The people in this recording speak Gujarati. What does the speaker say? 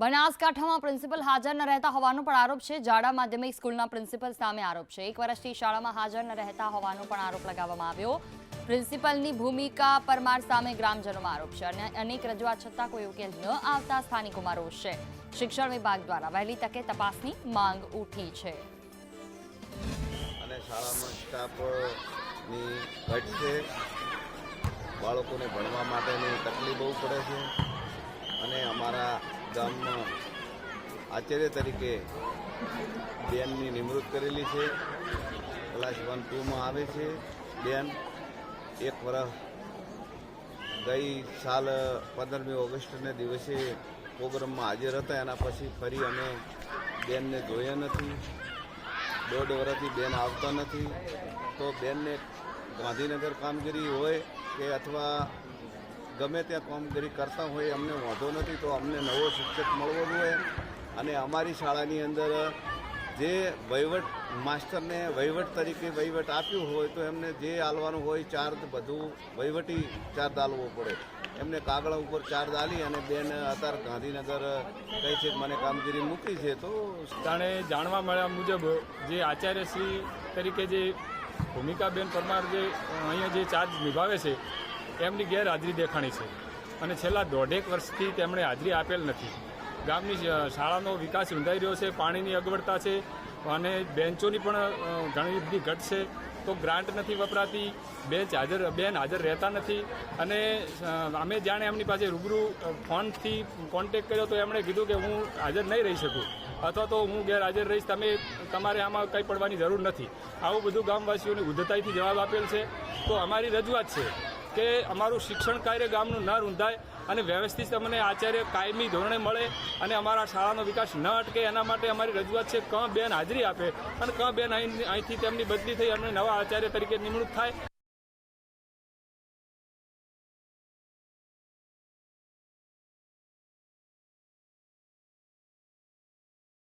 બનાસકાંઠામાં પ્રિન્સિપલ હાજર ન રહેતા હોવાનો પણ આરોપ છે. જાડા માધ્યમિક સ્કૂલના પ્રિન્સિપલ સામે આરોપ છે. એક વર્ષથી શાળામાં હાજર ન રહેતા હોવાનો પણ આરોપ લગાવવામાં આવ્યો. પ્રિન્સિપલની ભૂમિકા પરમાર સામે ગ્રામજનોમાં આરોપ છે અને અનેક રજૂઆત છતાં કોઈ ઉકેલ ન આવતા સ્થાનિકોમાં રોષ છે. શિક્ષણ વિભાગ દ્વારા વહેલી તકે તપાસની માંગ ઉઠી છે. બાળકોને ભણવા માટેની તકલીફ બહુ પડે છે. અને અમારા ગામમાં આચાર્ય તરીકે બેનની નિમણૂક કરેલી છે. ક્લાસ વન ટુમાં આવે છે. બેન એક વર્ષ ગઈ સાલ પંદરમી ઓગસ્ટને દિવસે પ્રોગ્રામમાં હાજર હતા. એના પછી ફરી અમે બેનને જોયા નથી. દોઢ વર્ષથી બેન આવતા નથી. તો બેનને ગાંધીનગર કામગીરી હોય કે અથવા ગમે ત્યાં કામગીરી કરતા હોય, અમને વાંધો નથી તો અમને નવો શિક્ષક મળવો જોઈએ. અને અમારી શાળાની અંદર જે વહીવટ માસ્ટરને વહીવટ તરીકે વહીવટ આપ્યું હોય તો એમને જે આલવાનું હોય, ચાર્જ બધું વહીવટી ચાર્જ આલવો પડે. એમને કાગળ ઉપર ચાર્જ આલી અને બેન અત્યારે ગાંધીનગર કહે છે મને કામગીરી મૂકી છે, તો જાણે જાણવા મળ્યા મુજબ જે આચાર્યશ્રી તરીકે જે ભૂમિકાબેન પરમાર જે અહીંયા જે ચાર્જ નિભાવે છે એમની ગેરહાજરી દેખાણી છે. અને છેલ્લા દોઢેક વર્ષથી તેમણે હાજરી આપેલ નથી. ગામની શાળાનો વિકાસ રૂંધાઈ રહ્યો છે, પાણીની અગવડતા છે અને બેન્ચોની પણ ઘણી બધી ઘટ છે. તો ગ્રાન્ટ નથી વપરાતી બેન્ચ હાજર, બેન હાજર રહેતા નથી અને અમે જાણે એમની પાસે રૂબરૂ ફોનથી કોન્ટેક કર્યો તો એમણે કીધું કે હું હાજર નહીં રહી શકું. અથવા તો હું ગેરહાજર રહીશ, તમે, તમારે આમાં કંઈ પડવાની જરૂર નથી. આવું બધું ગામવાસીઓને ઉદ્ધતાઈથી જવાબ આપેલ છે. તો અમારી રજૂઆત છે કે અમારું શિક્ષણ કાર્ય ગામનું ન રૂંધાય અને વ્યવસ્થિત અમને આચાર્ય કાયમી ધોરણે મળે અને અમારા શાળાનો વિકાસ ન અટકે, એના માટે અમારી રજૂઆત છે, ક બેન હાજરી આપે. અને ક બેન અહીં અહીંથી તેમની બદલી થઈ અને નવા આચાર્ય તરીકે નિમણૂક થાય.